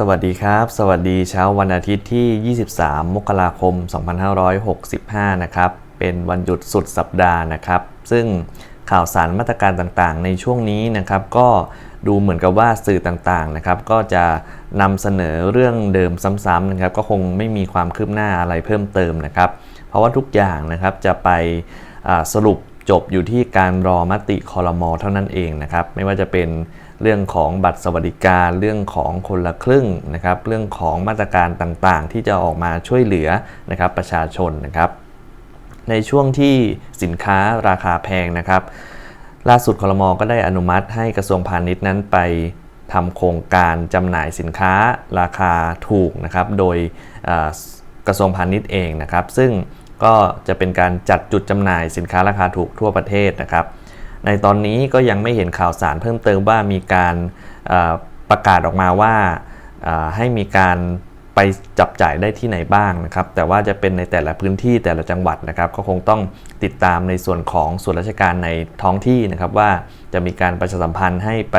สวัสดีครับ สวัสดีเช้าวันอาทิตย์ที่ 23 มกราคม 2565 นะครับ เป็นวันหยุดสุดสัปดาห์นะครับ ซึ่งข่าวสารมาตรการต่างๆ ในช่วงนี้นะครับ ก็ดูเหมือนกับว่าสื่อต่างๆ นะครับ ก็จะนำเสนอเรื่องเดิมซ้ำๆนะครับ ก็คงไม่มีความคืบหน้าอะไรเพิ่มเติมนะครับ เพราะว่าทุกอย่างนะครับจะไปสรุปจบอยู่ที่การรอมติคอรมอเท่านั้นเองนะครับ ไม่ว่าจะเป็น เรื่องของบัตรสวัสดิการเรื่องของคนละครึ่งนะครับเรื่องของมาตรการต่างๆ ที่จะออกมาช่วยเหลือนะครับประชาชนนะครับ ในช่วงที่สินค้าราคาแพงนะครับ ล่าสุดคอรมอก็ได้อนุมัติให้กระทรวงพาณิชย์นั้นไปทำโครงการจำหน่ายสินค้าราคาถูกนะครับโดยกระทรวงพาณิชย์เองนะครับ ซึ่งก็จะเป็นการจัดจุดจำหน่ายสินค้าราคาถูกทั่วประเทศนะครับ ในตอนนี้ก็ยังไม่เห็นข่าวสารเพิ่มเติมว่ามีการประกาศออกมาว่าให้มีการไปจับจ่ายได้ที่ไหนบ้างนะครับ แต่ว่าจะเป็นในแต่ละพื้นที่แต่ละจังหวัดนะครับ ก็คงต้องติดตามในส่วนของส่วนราชการในท้องที่นะครับ ว่าจะมีการประชาสัมพันธ์ให้ไป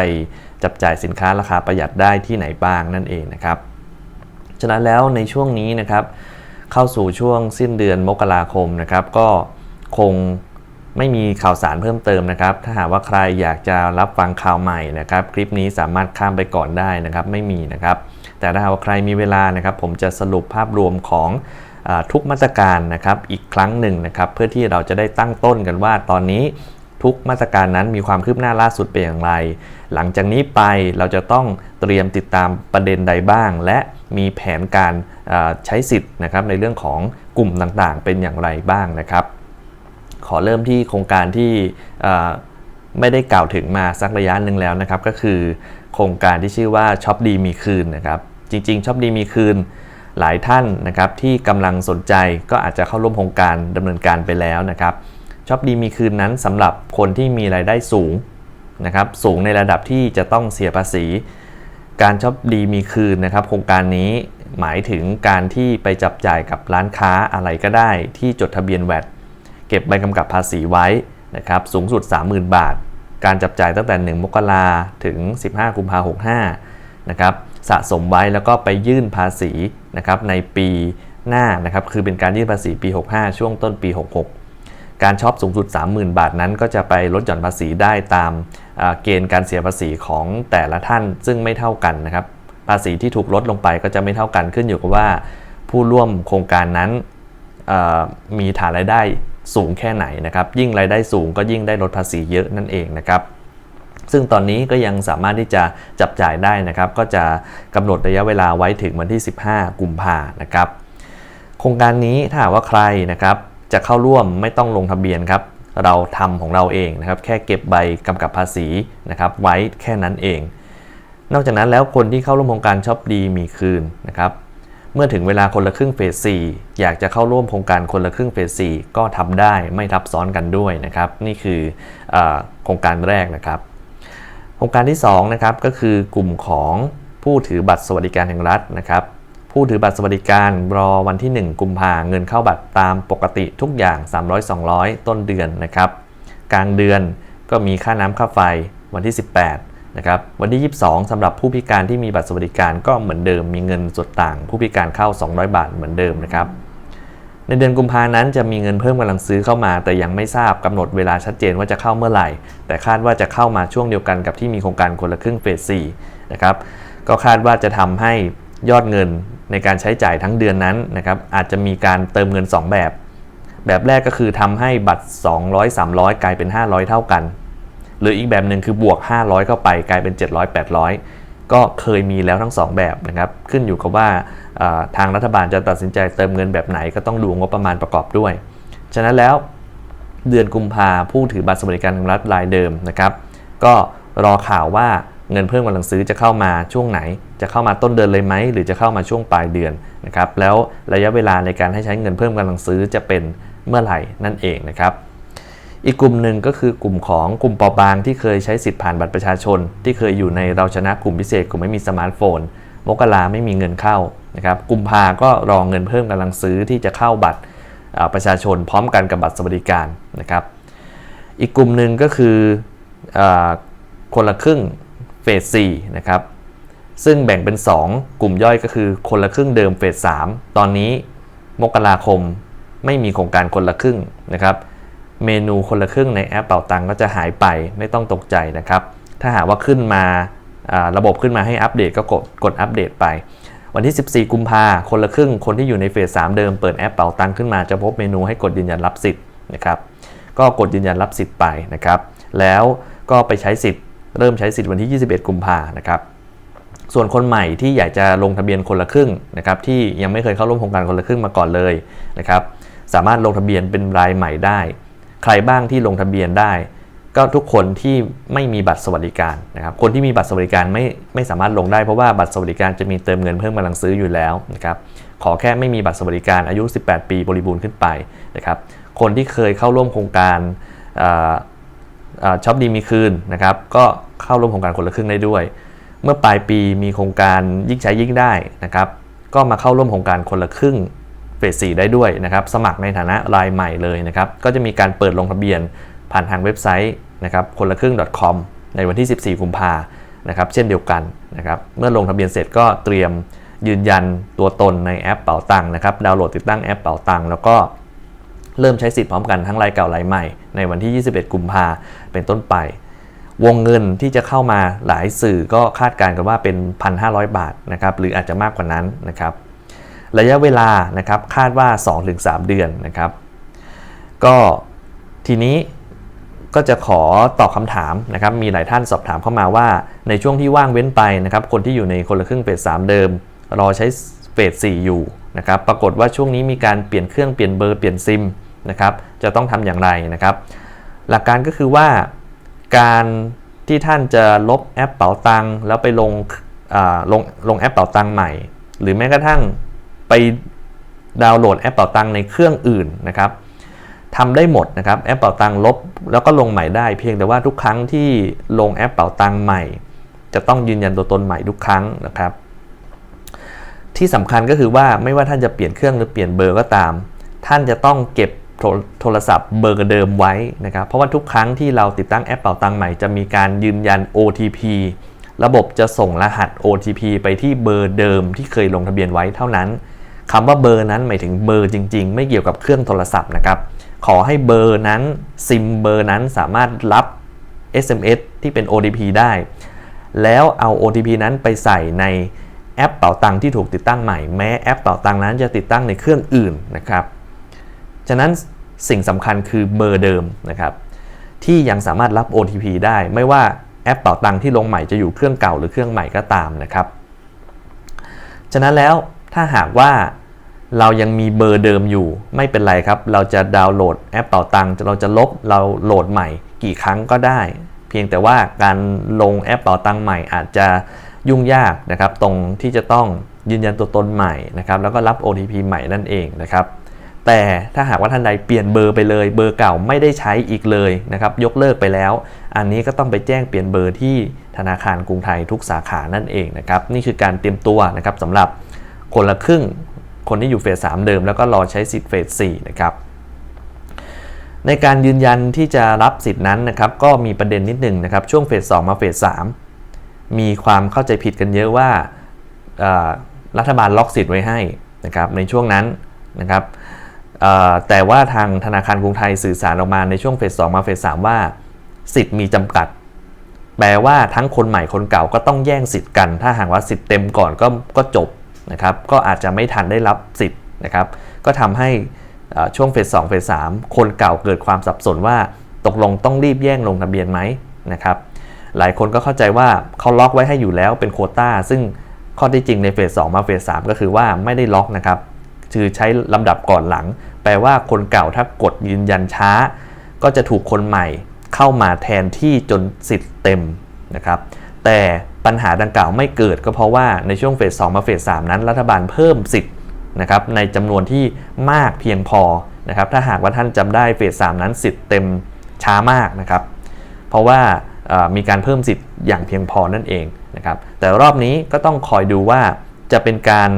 จับจ่ายสินค้าราคาประหยัดได้ที่ไหนบ้างนั่นเองนะครับ ฉะนั้นแล้วในช่วงนี้นะครับ เข้าสู่ช่วงสิ้นเดือนมกราคมนะครับ ก็คง ไม่มีข่าวสารเพิ่มเติมนะครับ ถ้าหากว่าใครอยากจะรับฟังข่าวใหม่นะครับ คลิปนี้สามารถข้ามไปก่อนได้นะครับ ไม่มีนะครับ แต่ถ้าหากว่าใครมีเวลานะครับ ผมจะสรุปภาพรวมของอทุกมาตรการนะครับอีกครั้งหนึ่งนะครับ เพื่อที่เราจะได้ตั้งต้นกันว่าตอนนี้ทุกมาตรการนั้นมีความคืบหน้าล่าสุดเป็นอย่างไร หลังจากนี้ไปเราจะต้องเตรียมติดตามประเด็นใดบ้าง และมีแผนการใช้สิทธิ์นะครับในเรื่องของกลุ่มต่างๆ เป็นอย่างไรบ้างนะครับ ขอเริ่มที่โครงการที่ไม่ได้กล่าวถึงมาสักระยะหนึ่งแล้วนะครับ ก็คือโครงการที่ชื่อว่าช็อปดีมีคืนนะครับจริงๆช็อปดีมีคืนหลายท่านนะครับที่กำลังสนใจก็อาจจะเข้าร่วมโครงการดำเนินการไปแล้วนะครับช็อปดีมีคืนนั้นสำหรับคนที่มีรายได้สูงนะครับสูงในระดับที่จะต้องเสียภาษี การช็อปดีมีคืนนะครับ โครงการนี้หมายถึงการที่ไปจับจ่ายกับร้านค้าอะไรก็ได้ที่จดทะเบียนแวด เก็บใบกำกับภาษีไว้นะครับสูงสุด 30,000 บาท การจับจ่ายตั้งแต่ 1 มกราถึง 15 กุมภาพันธ์65นะครับสะสมไว้แล้วก็ไปยื่นภาษีนะครับในปีหน้านะครับคือเป็นการยื่นภาษีปี 65 ช่วงต้นปี 66 การช็อปสูงสุด 30,000 บาทนั้น ก็จะไปลดหย่อนภาษีได้ตามอ่าเกณฑ์การเสียภาษีของแต่ละท่านซึ่งไม่เท่ากันนะครับภาษีที่ถูกลดลงไปก็จะไม่เท่ากันขึ้นอยู่กับว่า ผู้ร่วมโครงการนั้นมีฐานรายได้ สูงแค่ไหนนะครับ ยิ่งรายได้สูงก็ยิ่งได้ลดภาษีเยอะนั่นเองนะครับซึ่งตอนนี้ก็ยังสามารถที่จะจับจ่ายได้นะครับ ก็จะกำหนดระยะเวลาไว้ถึงวันที่ 15 กุมภานะครับ โครงการนี้ถ้าหากว่าใครนะครับ จะเข้าร่วมไม่ต้องลงทะเบียนครับ เราทำของเราเองนะครับ แค่เก็บใบกำกับภาษีนะครับ ไว้แค่นั้นเอง นอกจากนั้นแล้วคนที่เข้าร่วมโครงการชอปดีมีคืนนะครับ เมื่อถึงเวลาคนละครึ่งเฟส 4 อยากจะเข้าร่วมโครงการคนละครึ่งเฟส 4 ก็ทำได้ไม่ทับซ้อนกันด้วยนะครับ นี่คืออโครงการแรกนะครับ โครงการที่2นะครับก็คือกลุ่มของผู้ถือบัตรสวัสดิการแห่งรัฐนะครับ ผู้ถือบัตรสวัสดิการรอวันที่ 1 กุมภาเงินเข้าบัตรตามปกติทุกอย่าง 300 200 ต้นเดือนนะครับ กลางเดือนก็มีค่าน้ำค่าไฟวันที่ 18 นะครับวันที่ 22สำหรับผู้พิการที่มีบัตรสวัสดิการก็เหมือนเดิมมีเงินส่วนต่าง ผู้พิการเข้า 200 บาทเหมือนเดิมนะครับในเดือนกุมภานั้นจะมีเงินเพิ่มกำลังซื้อเข้ามา แต่ยังไม่ทราบกำหนดเวลาชัดเจนว่าจะเข้าเมื่อไหร่ แต่คาดว่าจะเข้ามาช่วงเดียวกันกับที่มีโครงการคนละครึ่งเฟส4นะครับก็คาดว่าจะทำให้ยอดเงินในการใช้จ่ายทั้งเดือนนั้นนะครับอาจจะมีการเติมเงิน 2 แบบ แบบแรกก็คือทำให้บัตร 200 300 กลายเป็น 500 เท่ากัน หรืออีกแบบหนึ่งคือบวก 500 เข้าไปกลายเป็น 700 800 ก็เคยมีแล้วทั้ง 2 แบบนะครับ ขึ้นอยู่กับว่าทางรัฐบาลจะตัดสินใจเติมเงินแบบไหนก็ต้องดูงบประมาณประกอบด้วย ฉะนั้นแล้วเดือนกุมภาผู้ถือบัตรสวัสดิการแห่งรัฐรายเดิมนะครับ ก็รอข่าวว่าเงินเพิ่มกำลังซื้อจะเข้ามาช่วงไหน จะเข้ามาต้นเดือนเลยไหมหรือจะเข้ามาช่วงปลายเดือนนะครับแล้วระยะเวลาในการให้ใช้เงินเพิ่มกำลังซื้อจะเป็นเมื่อไหร่นั่นเองนะครับ อีกกลุ่มหนึ่งก็คือกลุ่มของกลุ่มเปราะบางที่เคยใช้สิทธิ์ผ่านบัตรประชาชน ที่เคยอยู่ในเราชนะกลุ่มพิเศษกลุ่มไม่มีสมาร์ทโฟน มกราไม่มีเงินเข้านะครับกุมภาก็รองเงินเพิ่มกำลังซื้อที่จะเข้าบัตรประชาชนพร้อมกันกับบัตรสวัสดิการนะครับ อีกกลุ่มหนึ่งก็คืออคนละครึ่งเฟส4นะครับซึ่งแบ่งเป็น 2 กลุ่มย่อยก็คือคนละครึ่งเดิมเฟส3ตอนนี้มกราคมไม่มีโครงการคนละครึ่งนะครับ เมนูคนละครึ่งในแอปเป่าตังก็จะหายไปไม่ต้องตกใจนะครับ ถ้าหากว่าขึ้นมาระบบขึ้นมาให้อัปเดตก็กดกดอัปเดตไป วันที่ 14 กุมภาคนละครึ่งคนที่อยู่ในเฟส3เดิมเปิดแอปเป่าตังขึ้นมาจะพบเมนูให้กดยืนยันรับสิทธิ์นะครับก็กดยืนยันรับสิทธิ์ไปนะครับ แล้วก็ไปใช้สิทธิ์เริ่มใช้สิทธิ์วันที่ 21 กุมภานะครับส่วนคนใหม่ที่อยากจะลงทะเบียนคนละครึ่งนะครับที่ยังไม่เคยเข้าร่วมโครงการคนละครึ่งมาก่อนเลยนะครับสามารถลงทะเบียนเป็นรายใหม่ได้ ใครบ้างที่ลงทะเบียนได้ ก็ทุกคนที่ไม่มีบัตรสวัสดิการนะครับคนที่มีบัตรสวัสดิการไม่ไม่สามารถลงได้เพราะว่าบัตรสวัสดิการจะมีเติมเงินเพิ่มกำลังซื้ออยู่แล้วนะครับขอแค่ไม่มีบัตรสวัสดิการอายุ 18 ปีบริบูรณ์ขึ้นไปนะครับคนที่เคยเข้าร่วมโครงการช็อปดีมีคืนนะครับก็เข้าร่วมโครงการคนละครึ่งได้ด้วย เมื่อปลายปีมีโครงการยิ่งใช้ยิ่งได้นะครับก็มาเข้าร่วมโครงการคนละครึ่ง เฟส4ได้ด้วยนะครับ สมัครในฐานะรายใหม่เลยนะครับ ก็จะมีการเปิดลงทะเบียนผ่านทางเว็บไซต์นะครับคนละครึ่ง .com ในวันที่ 14 กุมภานะครับ เช่นเดียวกันนะครับ เมื่อลงทะเบียนเสร็จก็เตรียมยืนยันตัวตนในแอปเป๋าตังค์นะครับ ดาวน์โหลดติดตั้งแอปเป๋าตังค์แล้วก็เริ่มใช้สิทธิ์พร้อมกันทั้งรายเก่ารายใหม่ในวันที่ 21 กุมภาเป็นต้นไป วงเงินที่จะเข้ามาหลายสื่อก็คาดการณ์กันว่าเป็น 1,500 บาทนะครับ หรืออาจจะมากกว่านั้นนะครับ ระยะเวลานะครับคาดว่า 2-3 เดือนนะครับ ก็ทีนี้ก็จะขอตอบคำถามนะครับ มีหลายท่านสอบถามเข้ามาว่า ในช่วงที่ว่างเว้นไปนะครับ คนที่อยู่ในคนละครึ่งเฟส3เดิม รอใช้เฟส4อยู่นะครับ ปรากฏว่าช่วงนี้มีการเปลี่ยนเครื่องเปลี่ยนเบอร์เปลี่ยนซิมนะครับ จะต้องทำอย่างไรนะครับ หลักการก็คือว่าการที่ท่านจะลบแอปเป๋าตังค์แล้วไปลงลงลงแอปเป๋าตังค์ใหม่ หรือแม้กระทั่ง ไปดาวน์โหลดแอปเป๋าตังในเครื่องอื่นนะครับทำได้หมดนะครับแอปเป๋าตังลบแล้วก็ลงใหม่ได้ เพียงแต่ว่าทุกครั้งที่ลงแอปเป๋าตังใหม่ จะต้องยืนยันตัวตนใหม่ทุกครั้งนะครับ ที่สำคัญก็คือว่าไม่ว่าท่านจะเปลี่ยนเครื่องหรือเปลี่ยนเบอร์ก็ตาม ท่านจะต้องเก็บโทรศัพท์เบอร์เดิมไว้นะครับ เพราะว่าทุกครั้งที่เราติดตั้งแอปเป๋าตังใหม่จะมีการยืนยัน OTP ระบบจะส่งรหัส OTP ไปที่เบอร์เดิมที่เคยลงทะเบียนไว้เท่านั้น คำว่าเบอร์นั้นหมายถึงเบอร์จริง ๆ ไม่เกี่ยวกับเครื่องโทรศัพท์นะครับขอให้เบอร์นั้นซิมเบอร์นั้นสามารถรับ SMS ที่เป็น OTP ได้ แล้วเอา OTP นั้นไปใส่ในแอปเป๋าตังค์ที่ถูกติดตั้งใหม่แม้แอปเป๋าตังค์นั้นจะติดตั้งในเครื่องอื่นนะครับ ฉะนั้นสิ่งสำคัญคือเบอร์เดิมนะครับ ที่ยังสามารถรับ OTP ได้ ไม่ว่าแอปเป๋าตังค์ที่ลงใหม่จะอยู่เครื่องเก่าหรือเครื่องใหม่ก็ตามนะครับ ฉะนั้นแล้ว ถ้าหากว่าเรายังมีเบอร์เดิมอยู่ไม่เป็นไรครับ เราจะดาวน์โหลดแอปเป๋าตังค์เราจะลบเราโหลดใหม่กี่ครั้งก็ได้ เพียงแต่ว่าการลงแอปเป๋าตังค์ใหม่อาจจะยุ่งยากนะครับ ตรงที่จะต้องยืนยันตัวตนใหม่นะครับแล้วก็รับ OTP ใหม่นั่นเองนะครับแต่ถ้าหากว่าท่านใดเปลี่ยนเบอร์ไปเลย เบอร์เก่าไม่ได้ใช้อีกเลยนะครับยกเลิกไปแล้ว อันนี้ก็ต้องไปแจ้งเปลี่ยนเบอร์ที่ธนาคารกรุงไทยทุกสาขานั่นเองนะครับนี่คือการเตรียมตัวนะครับสำหรับ คนละครึ่ง คนที่อยู่เฟส3เดิม แล้วก็รอใช้สิทธิ์เฟส4นะครับ ในการยืนยันที่จะรับสิทธิ์นั้นนะครับ ก็มีประเด็นนิดหนึ่งนะครับ ช่วงเฟส2มาเฟส3มีความเข้าใจผิดกันเยอะว่ารัฐบาลล็อกสิทธิ์ไว้ให้นะครับในช่วงนั้นนะครับแต่ว่าทางธนาคารกรุงไทยสื่อสารออกมาในช่วงเฟส2มาเฟส3ว่า สิทธิ์มีจำกัด แปลว่าทั้งคนใหม่คนเก่าก็ต้องแย่งสิทธิ์กัน ถ้าหากว่าสิทธิ์เต็มก่อนก็ก็จบ นะครับก็อาจจะไม่ทันได้รับสิทธิ์นะครับก็ทำให้ช่วงเฟส2เฟส3คนเก่าเกิดความสับสนว่าตกลงต้องรีบแย่งลงทะเบียนไหมนะครับหลายคนก็เข้าใจว่าเขาล็อกไว้ให้อยู่แล้วเป็นโคต้า ซึ่งข้อที่จริงในเฟส2มาเฟส3ก็คือว่าไม่ได้ล็อกนะครับคือใช้ลำดับก่อนหลัง แปลว่าคนเก่าถ้ากดยืนยันช้า ก็จะถูกคนใหม่เข้ามาแทนที่จนสิทธิ์เต็มนะครับ แต่ปัญหาดังกล่าวไม่เกิดก็เพราะว่าในช่วงเฟส2มาเฟส3นั้น รัฐบาลเพิ่มสิทธิ์นะครับในจำนวนที่มากเพียงพอนะครับถ้าหากว่าท่านจำได้เฟส3นั้นสิทธิ์เต็มช้ามากนะครับ เพราะว่ามีการเพิ่มสิทธิ์อย่างเพียงพอนั่นเองนะครับแต่รอบนี้ก็ต้องคอยดูว่าจะเป็นการ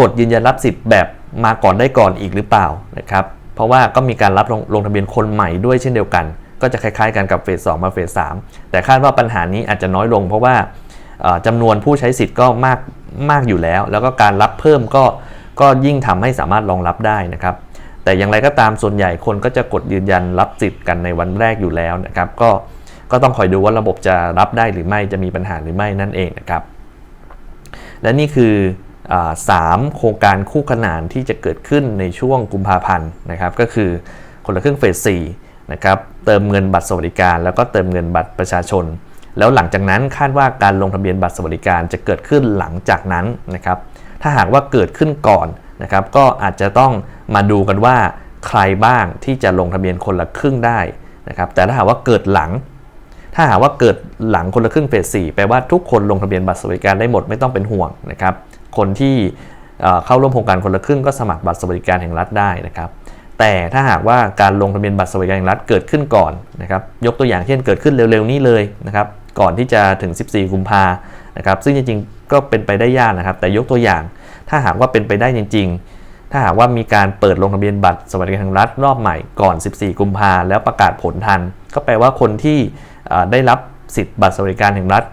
กดยืนยันรับสิทธิ์แบบมาก่อนได้ก่อนอีกหรือเปล่านะครับเพราะว่าก็มีการรับลงลงทะเบียนคนใหม่ด้วยเช่นเดียวกัน ก็จะคล้ายๆกันกับเฟส2มาเฟส3แต่คาดว่าปัญหานี้อาจจะน้อยลง เพราะว่าเอ่อจำนวนผู้ใช้สิทธิ์ก็มากมากอยู่แล้ว แล้วก็การรับเพิ่มก็ก็ยิ่งทำให้สามารถรองรับได้นะครับ แต่อย่างไรก็ตามส่วนใหญ่คนก็จะกดยืนยันรับสิทธิ์กันในวันแรกอยู่แล้วนะครับ ก็ก็ต้องคอยดูว่าระบบจะรับได้หรือไม่จะมีปัญหาหรือไม่นั่นเองนะครับ และนี่คืออาสามโครงการคู่ขนานที่จะเกิดขึ้นในช่วงกุมภาพันธ์นะครับ ก็คือคนละครึ่งเฟส4 นะครับเติมเงินบัตรสวัสดิการ แล้วก็เติมเงินบัตรประชาชน แล้วหลังจากนั้นคาดว่าการลงทะเบียนบัตรสวัสดิการจะเกิดขึ้นหลังจากนั้นนะครับถ้าหากว่าเกิดขึ้นก่อนนะครับก็อาจจะต้องมาดูกันว่าใครบ้างที่จะลงทะเบียนคนละครึ่งได้นะครับแต่ถ้าหากว่าเกิดหลัง ถ้าหากว่าเกิดหลังคนละครึ่งเฟส4แปลว่าทุกคนลงทะเบียนบัตรสวัสดิการได้หมดไม่ต้องเป็นห่วงนะครับคนที่เอ่อเข้าร่วมโครงการคนละครึ่งก็สมัครบัตรสวัสดิการแห่งรัฐได้นะครับ แต่ถ้าหากว่าการลงทะเบียนบัตรสวัสดิการแห่งรัฐเกิดขึ้นก่อนนะครับยกตัวอย่างเช่นเกิดขึ้นเร็วๆนี้เลยนะครับก่อนที่จะถึง 14 กุมภานะครับซึ่งจริงๆ ก็เป็นไปได้ยากนะครับ แต่ยกตัวอย่าง ถ้าหากว่าเป็นไปได้จริง ๆ ถ้าหากว่ามีการเปิดลงทะเบียนบัตรสวัสดิการแห่งรัฐรอบใหม่ก่อน 14 กุมภาแล้วประกาศผลทัน ก็แปลว่าคนที่ได้รับสิทธิ์บัตรสวัสดิการแห่งรัฐ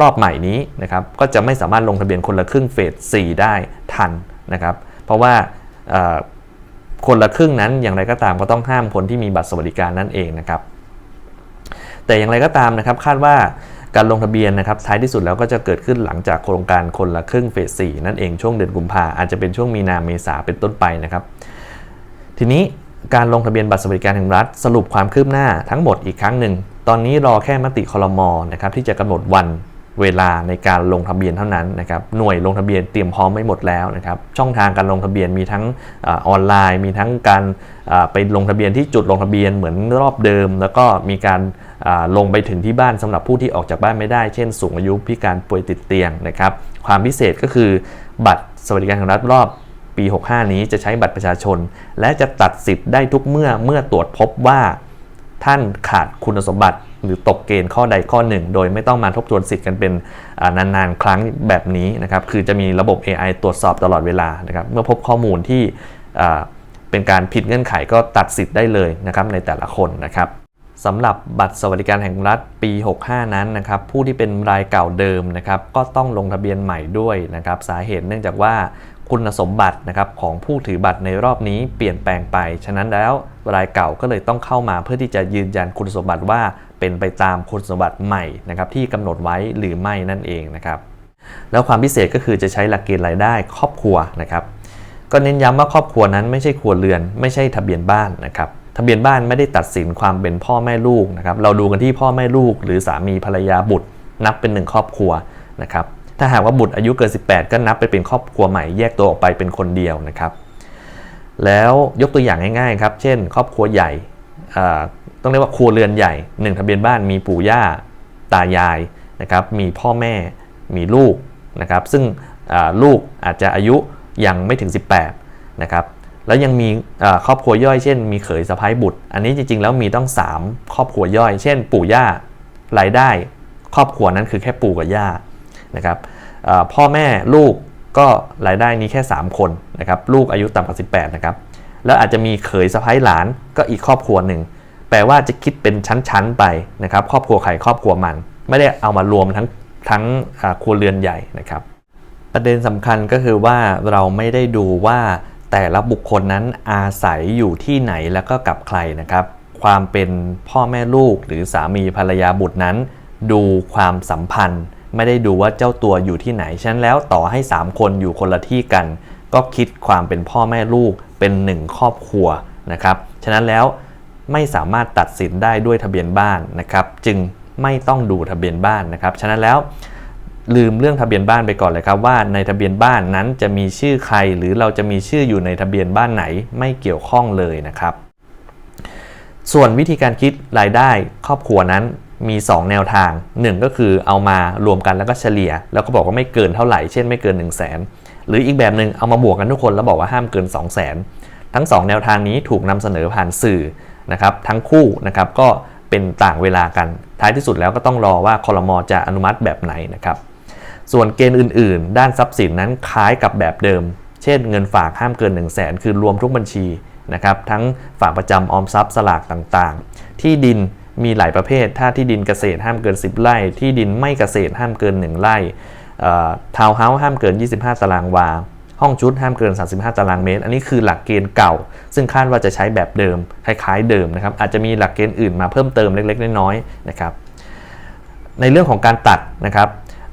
รอบใหม่นี้นะครับก็จะไม่สามารถลงทะเบียนคนละครึ่งเฟส 4 ได้ทันนะครับ เพราะว่า คนละครึ่งนั้นอย่างไรก็ตามก็ต้องห้ามคนที่มีบัตรสวัสดิการนั่นเองนะครับ แต่อย่างไรก็ตามนะครับคาดว่าการลงทะเบียนนะครับท้ายที่สุดแล้วก็จะเกิดขึ้นหลังจากโครงการคนละครึ่งเฟส4นั่นเองช่วงเดือนกุมภาอาจจะเป็นช่วงมีนาเมษาเป็นต้นไปนะครับ ทีนี้การลงทะเบียนบัตรสวัสดิการแห่งรัฐ สรุปความคืบหน้าทั้งหมดอีกครั้งหนึ่ง ตอนนี้รอแค่มติคลมอนะครับที่จะกำหนดวัน เวลาในการลงทะเบียนเท่านั้นนะครับหน่วยลงทะเบียนเตรียมพร้อมไม่หมดแล้วนะครับช่องทางการลงทะเบียนมีทั้งออนไลน์ มีทั้งการไปลงทะเบียนที่จุดลงทะเบียนเหมือนรอบเดิม แล้วก็มีการลงไปถึงที่บ้านสำหรับผู้ที่ออกจากบ้านไม่ได้ เช่น สูงอายุพิการป่วยติดเตียงนะครับความพิเศษก็คือบัตรสวัสดิการแห่งรัฐรอบปี 65 นี้จะใช้บัตรประชาชน และจะตัดสิทธิ์ได้ทุกเมื่อเมื่อตรวจพบว่าท่านขาดคุณสมบัติ หรือตกเกณฑ์ข้อใดข้อหนึ่ง โดยไม่ต้องมาทบทวนสิทธิ์กันเป็นนานๆ ครั้งแบบนี้นะครับคือจะมีระบบ AI ตรวจสอบตลอดเวลานะครับเมื่อพบข้อมูลที่เป็นการผิดเงื่อนไขก็ตัดสิทธิ์ได้เลยนะครับในแต่ละคนนะครับสำหรับบัตรสวัสดิการแห่งรัฐปี 65 นั้นนะครับผู้ที่เป็นรายเก่าเดิมนะครับก็ต้องลงทะเบียนใหม่ด้วยนะครับสาเหตุเนื่องจากว่าคุณสมบัตินะครับของผู้ถือบัตรในรอบนี้เปลี่ยนแปลงไป ฉะนั้นแล้วรายเก่าก็เลยต้องเข้ามาเพื่อที่จะยืนยันคุณสมบัติว่า เป็นไปตามคุณสมบัติใหม่นะครับที่กำหนดไว้หรือไม่นั่นเองนะครับแล้วความพิเศษก็คือจะใช้หลักเกณฑ์รายได้ครอบครัวนะครับก็เน้นย้ำว่าครอบครัวนั้นไม่ใช่ครัวเรือน ไม่ใช่ทะเบียนบ้านนะครับทะเบียนบ้านไม่ได้ตัดสินความเป็นพ่อแม่ลูกนะครับเราดูกันที่พ่อแม่ลูก หรือสามีภรรยาบุตร นับเป็นหนึ่งครอบครัวนะครับถ้าหากว่าบุตรอายุเกิน 18 ก็นับไปเป็นครอบครัวใหม่แยกตัวออกไปเป็นคนเดียวนะครับแล้วยกตัวอย่างง่ายๆครับ เช่น ครอบครัวใหญ่ ต้องเรียกว่าครัวเรือนใหญ่หนึ่งทะเบียนบ้านมีปู่ย่าตายายนะครับมีพ่อแม่มีลูกนะครับซึ่งลูกอาจจะอายุยังไม่ถึง 18นะครับแล้วยังมีครอบครัวย่อยเช่น มีเขยสะพ้ายบุตร อันนี้จริงๆ แล้วมีต้อง 3 ครอบครัวย่อย เช่น ปู่ย่ารายได้ ครอบครัวนั้นคือแค่ปู่กับย่านะครับพ่อแม่ลูกก็รายได้นี้แค่ 3 คนนะครับลูกอายุต่ำกว่า 18 นะครับ แล้วอาจจะมีเขยสะพ้ายหลานก็อีกครอบครัวหนึ่งแปลว่าจะคิดเป็นชั้นๆไปนะครับครอบครัวใครครอบครัวมัน ไม่ได้เอามารวมทั้งทั้งครัวเรือนใหญ่นะครับ ประเด็นสำคัญก็คือว่าเราไม่ได้ดูว่าแต่ละบุคคลนั้นอาศัยอยู่ที่ไหนแล้วก็กับใครนะครับ ความเป็นพ่อแม่ลูกหรือสามีภรรยาบุตรนั้น ดูความสัมพันธ์ ไม่ได้ดูว่าเจ้าตัวอยู่ที่ไหนฉะนั้นแล้วต่อให้ 3 คนอยู่คนละที่กัน ก็คิดความเป็นพ่อแม่ลูกเป็นหนึ่งครอบครัวนะครับ ฉะนั้นแล้วไม่สามารถตัดสินได้ด้วยทะเบียนบ้านนะครับ จึงไม่ต้องดูทะเบียนบ้านนะครับ ฉะนั้นแล้วลืมเรื่องทะเบียนบ้านไปก่อนเลยครับว่าในทะเบียนบ้านนั้นจะมีชื่อใคร หรือเราจะมีชื่ออยู่ในทะเบียนบ้านไหนไม่เกี่ยวข้องเลยนะครับ ส่วนวิธีการคิดรายได้ครอบครัวนั้นมี 2 แนวทาง 1 ก็คือเอามารวมกันแล้วก็เฉลี่ย แล้วก็บอกว่าไม่เกินเท่าไหร่ เช่นไม่เกิน 1 0 0 0 0แสน หรืออีกแบบหนึ่งเอามาบวกกันทุกคนแล้วบอกว่าห้ามเกิน 2 0 0 0 0 0ทั้ง 2 แนวทางนี้ถูกนำเสนอผ่านสื่อนะครับทั้งคู่นะครับก็เป็นต่างเวลากัน ท้ายที่สุดแล้วก็ต้องรอว่าคอรมอจะอนุมัติแบบไหนนะครับส่วนเกณฑ์อื่น ๆ ด้านทรัพย์สินนั้นคล้ายกับแบบเดิม เช่นเงินฝากห้ามเกิน 1 0 0 0 0แสนคือรวมทุกบัญชีนะครับทั้งฝากประจำออมทรัพย์สลากต่างๆ ที่ดินมีหลายประเภท ถ้าที่ดินเกษตรห้ามเกิน 10 ไร่ ที่ดินไม่เกษตรห้ามเกิน 1 ไร่ ทาวน์เฮาส์ห้ามเกิน 25 ตารางวา ห้องชุดห้ามเกิน 35 ตารางเมตร อันนี้คือหลักเกณฑ์เก่า ซึ่งคาดว่าจะใช้แบบเดิม คล้ายๆเดิมนะครับ อาจจะมีหลักเกณฑ์อื่นมาเพิ่มเติมเล็กๆ น้อยๆนะครับ ในเรื่องของการตัดนะครับ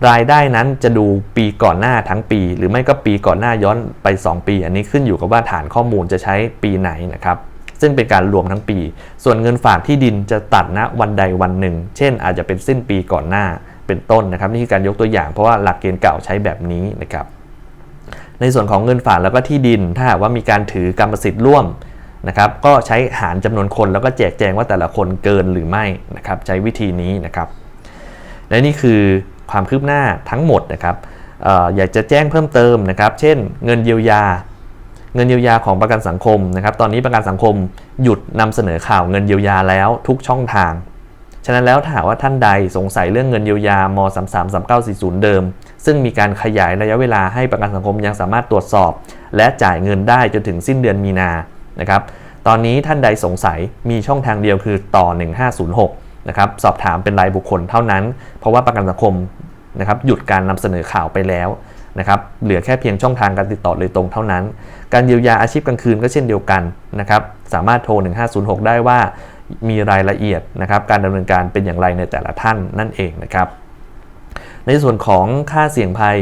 รายได้นั้นจะดูปีก่อนหน้าทั้งปี หรือไม่ก็ปีก่อนหน้าย้อนไป 2 ปี อันนี้ขึ้นอยู่กับว่าฐานข้อมูลจะใช้ปีไหนนะครับซึ่งเป็นการรวมทั้งปี ส่วนเงินฝากที่ดินจะตัดณวันใดวันหนึ่ง เช่นอาจจะเป็นสิ้นปีก่อนหน้า เป็นต้นนะครับนี่คือการยกตัวอย่าง เพราะว่าหลักเกณฑ์เก่าใช้แบบนี้นะครับในส่วนของเงินฝากแล้วก็ที่ดิน ถ้าหากว่ามีการถือกรรมสิทธิ์ร่วมนะครับก็ใช้หารจำนวนคนแล้วก็แจกแจงว่าแต่ละคนเกินหรือไม่นะครับใช้วิธีนี้นะครับ และนี่คือความคืบหน้าทั้งหมดนะครับอออยากจะแจ้งเพิ่มเติมนะครับ เช่น เงินเยียวยา เงินเยียวยาของประกันสังคมนะครับ ตอนนี้ประกันสังคมหยุดนำเสนอข่าวเงินเยียวยาแล้วทุกช่องทาง ฉะนั้นแล้วถ้าหากว่าท่านใดสงสัยเรื่องเงินเยียวยาม33 3940 เดิม ซึ่งมีการขยายระยะเวลาให้ประกันสังคมยังสามารถตรวจสอบ และจ่ายเงินได้จนถึงสิ้นเดือนมีนานะครับตอนนี้ท่านใดสงสัยมีช่องทางเดียวคือต่อ 1506นะครับสอบถามเป็นรายบุคคลเท่านั้น เพราะว่าประกันสังคมนะครับหยุดการนำเสนอข่าวไปแล้วนะครับเหลือแค่เพียงช่องทางการติดต่อโดยตรงเท่านั้น การเยียวยาอาชีพกลางคืนก็เช่นเดียวกันนะครับสามารถโทร 1506 ได้ว่า มีรายละเอียดนะครับการดำเนินการเป็นอย่างไรในแต่ละท่านนั่นเองนะครับ ในส่วนของค่าเสี่ยงภัย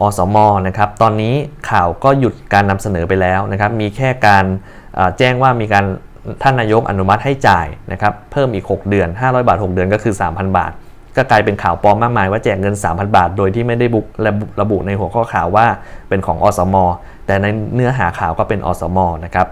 อสมนะครับตอนนี้ข่าวก็หยุดการนำเสนอไปแล้วนะครับมีแค่การแจ้งว่ามีการท่านนายกอนุมัติให้จ่ายนะครับเพิ่มอีก 6 เดือน 500 บาท 6 เดือนก็คือ 3,000 บาท ก็กลายเป็นข่าวปลอมมากมายว่าแจกเงิน 3,000 บาท โดยที่ไม่ได้บุระบุระบุในหัวข้อข่าวว่าเป็นของอสม แต่ในเนื้อหาข่าวก็เป็นอสมนะครับ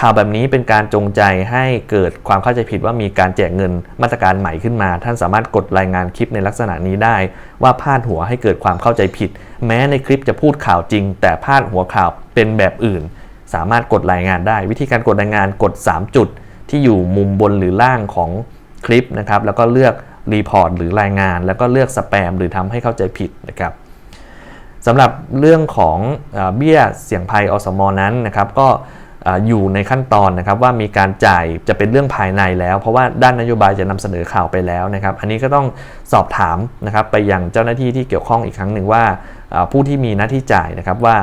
ข่าวแบบนี้เป็นการจงใจให้เกิดความเข้าใจผิดว่ามีการแจกเงินมาตรการใหม่ขึ้นมา ท่านสามารถกดรายงานคลิปในลักษณะนี้ได้ ว่าพาดหัวให้เกิดความเข้าใจผิด แม้ในคลิปจะพูดข่าวจริง แต่พาดหัวข่าวเป็นแบบอื่น สามารถกดรายงานได้ วิธีการกดรายงานกด 3 จุด ที่อยู่มุมบนหรือล่างของคลิปนะครับแล้วก็เลือกรีพอร์ตหรือรายงาน แล้วก็เลือกสแปมหรือทำให้เข้าใจผิดนะครับสำหรับเรื่องของเบี้ยเสี่ยงภัยอสมนั้นนะครับก็ อยู่ในขั้นตอนนะครับว่ามีการจ่ายจะเป็นเรื่องภายในแล้ว เพราะว่าด้านนโยบายจะนำเสนอข่าวไปแล้วนะครับ อันนี้ก็ต้องสอบถามนะครับไปยังเจ้าหน้าที่ที่เกี่ยวข้องอีกครั้งหนึ่งว่าผู้ที่มีหน้าที่จ่ายนะครับว่า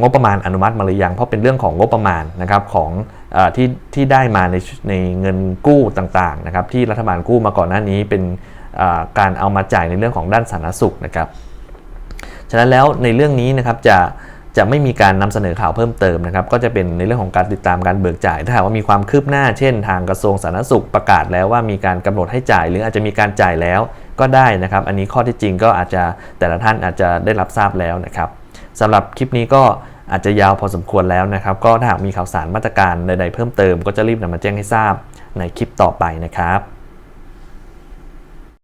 งบประมาณอนุมัติมาหรือยังเพราะเป็นเรื่องของงบประมาณนะครับของอที่ที่ได้มาในในเงินกู้ต่างๆนะครับที่รัฐบาลกู้มาก่อนหน้านี้เป็นการเอามาจ่ายในเรื่องของด้านสาธารณสุขนะครับฉะนั้นแล้วในเรื่องนี้นะครับจะ จะไม่มีการนำเสนอข่าวเพิ่มเติมนะครับก็จะเป็นในเรื่องของการติดตามการเบิกจ่าย ถ้าหากว่ามีความคืบหน้าเช่น ทางกระทรวงสาธารณสุขประกาศแล้วว่ามีการกำหนดให้จ่าย หรืออาจจะมีการจ่ายแล้วก็ได้นะครับ อันนี้ข้อที่จริงก็อาจจะแต่ละท่านอาจจะได้รับทราบแล้วนะครับสำหรับคลิปนี้ก็อาจจะยาวพอสมควรแล้วนะครับ ก็ถ้าหากมีข่าวสารมาตรการใดๆเพิ่มเติมก็จะรีบนำมาแจ้งให้ทราบในคลิปต่อไปนะครับ